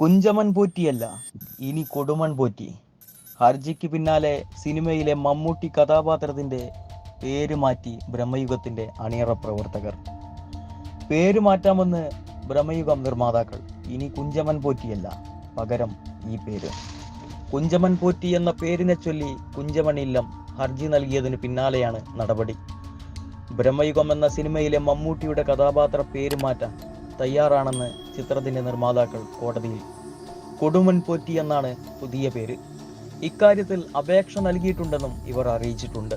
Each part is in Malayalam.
കുഞ്ചമൻ പോറ്റിയല്ല ഇനി കൊടുമൺ പോറ്റി. ഹർജിക്ക് പിന്നാലെ സിനിമയിലെ മമ്മൂട്ടി കഥാപാത്രത്തിന്റെ പേര് മാറ്റി ബ്രഹ്മയുഗത്തിന്റെ അണിയറ പ്രവർത്തകർ. പേര് മാറ്റാമെന്ന് ബ്രഹ്മയുഗം നിർമ്മാതാക്കൾ ഇനി കുഞ്ചമൻ പോറ്റിയല്ല പകരം ഈ പേര്. കുഞ്ചമൻ പോറ്റി എന്ന പേരിനെ ചൊല്ലി കുഞ്ചമൻ ഇല്ലം ഹർജി നൽകിയതിന് പിന്നാലെയാണ് നടപടി. ബ്രഹ്മയുഗം എന്ന സിനിമയിലെ മമ്മൂട്ടിയുടെ കഥാപാത്ര പേര് മാറ്റാൻ തയ്യാറാണെന്ന് ചിത്രത്തിന്റെ നിർമ്മാതാക്കൾ കോടതിയിൽ കൊടുമൻ പോറ്റി എന്നാണ് പുതിയ പേര്. ഇക്കാര്യത്തിൽ അപേക്ഷ നൽകിയിട്ടുണ്ടെന്നും ഇവർ അറിയിച്ചിട്ടുണ്ട്.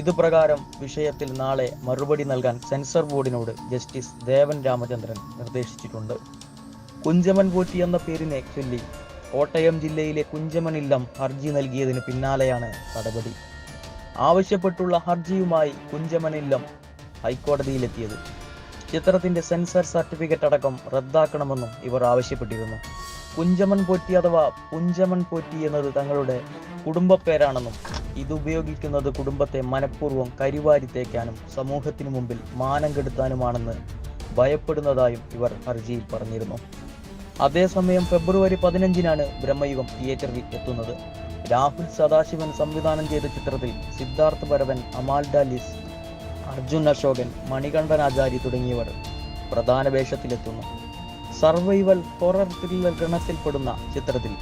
ഇത് പ്രകാരം വിഷയത്തിൽ നാളെ മറുപടി നൽകാൻ സെൻസർ ബോർഡിനോട് ജസ്റ്റിസ് ദേവൻ രാമചന്ദ്രൻ നിർദ്ദേശിച്ചിട്ടുണ്ട്. കുഞ്ചമൻ പോറ്റി എന്ന പേരിനെ ചൊല്ലി കോട്ടയം ജില്ലയിലെ കുഞ്ചമനില്ലം ഹർജി നൽകിയതിന് പിന്നാലെയാണ് നടപടി. ആവശ്യപ്പെട്ടുള്ള ഹർജിയുമായി കുഞ്ചമനില്ലം ഹൈക്കോടതിയിലെത്തിയത്. ചിത്രത്തിന്റെ സെൻസർ സർട്ടിഫിക്കറ്റ് അടക്കം റദ്ദാക്കണമെന്നും ഇവർ ആവശ്യപ്പെട്ടിരുന്നു. കുഞ്ചമൻ പോറ്റി അഥവാ പുഞ്ചമൻ പോറ്റി എന്നത് തങ്ങളുടെ കുടുംബ പേരാണെന്നും ഇതുപയോഗിക്കുന്നത് കുടുംബത്തെ മനഃപൂർവം കരിവാരി തേക്കാനും സമൂഹത്തിനു മുമ്പിൽ മാനം കെടുത്താനുമാണെന്ന് ഭയപ്പെടുന്നതായും ഇവർ ഹർജിയിൽ പറഞ്ഞിരുന്നു. അതേസമയം ഫെബ്രുവരി പതിനഞ്ചിനാണ് ബ്രഹ്മയുഗം തിയേറ്ററിൽ എത്തുന്നത്. രാഹുൽ സദാശിവൻ സംവിധാനം ചെയ്ത ചിത്രത്തിൽ സിദ്ധാർത്ഥ ഭരവൻ അമാൽ ഡാലിസ് അർജുൻ അശോകൻ മണികണ്ഠനാചാരി തുടങ്ങിയവർ പ്രധാന വേഷത്തിലെത്തുന്നു. സർവൈവൽ ഹൊറർ ത്രില്ലർ ഗണത്തിൽപ്പെടുന്ന ചിത്രത്തിൽ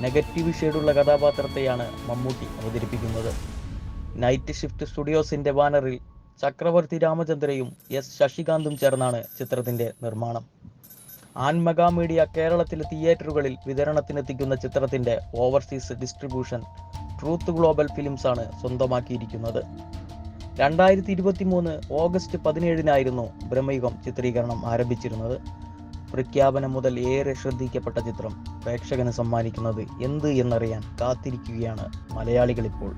നെഗറ്റീവ് ഷെയ്ഡുള്ള കഥാപാത്രത്തെയാണ് മമ്മൂട്ടി അവതരിപ്പിക്കുന്നത്. നൈറ്റ് ഷിഫ്റ്റ് സ്റ്റുഡിയോസിന്റെ ബാനറിൽ ചക്രവർത്തി രാമചന്ദ്രയും എസ് ശശികാന്തും ചേർന്നാണ് ചിത്രത്തിന്റെ നിർമ്മാണം. ആൻമഗ മീഡിയ കേരളത്തിലെ തിയേറ്ററുകളിൽ വിതരണത്തിനെത്തിക്കുന്ന ചിത്രത്തിന്റെ overseas distribution truth global films ആണ് സ്വന്തമാക്കിയിരിക്കുന്നത്. രണ്ടായിരത്തി ഇരുപത്തി മൂന്ന് ഓഗസ്റ്റ് പതിനേഴിനായിരുന്നു ബ്രഹ്മയുഗം ചിത്രീകരണം ആരംഭിച്ചിരുന്നത്. പ്രഖ്യാപനം മുതൽ ഏറെ ശ്രദ്ധിക്കപ്പെട്ട ചിത്രം പ്രേക്ഷകന് സമ്മാനിക്കുന്നത് എന്ത് എന്നറിയാൻ കാത്തിരിക്കുകയാണ് മലയാളികൾ ഇപ്പോൾ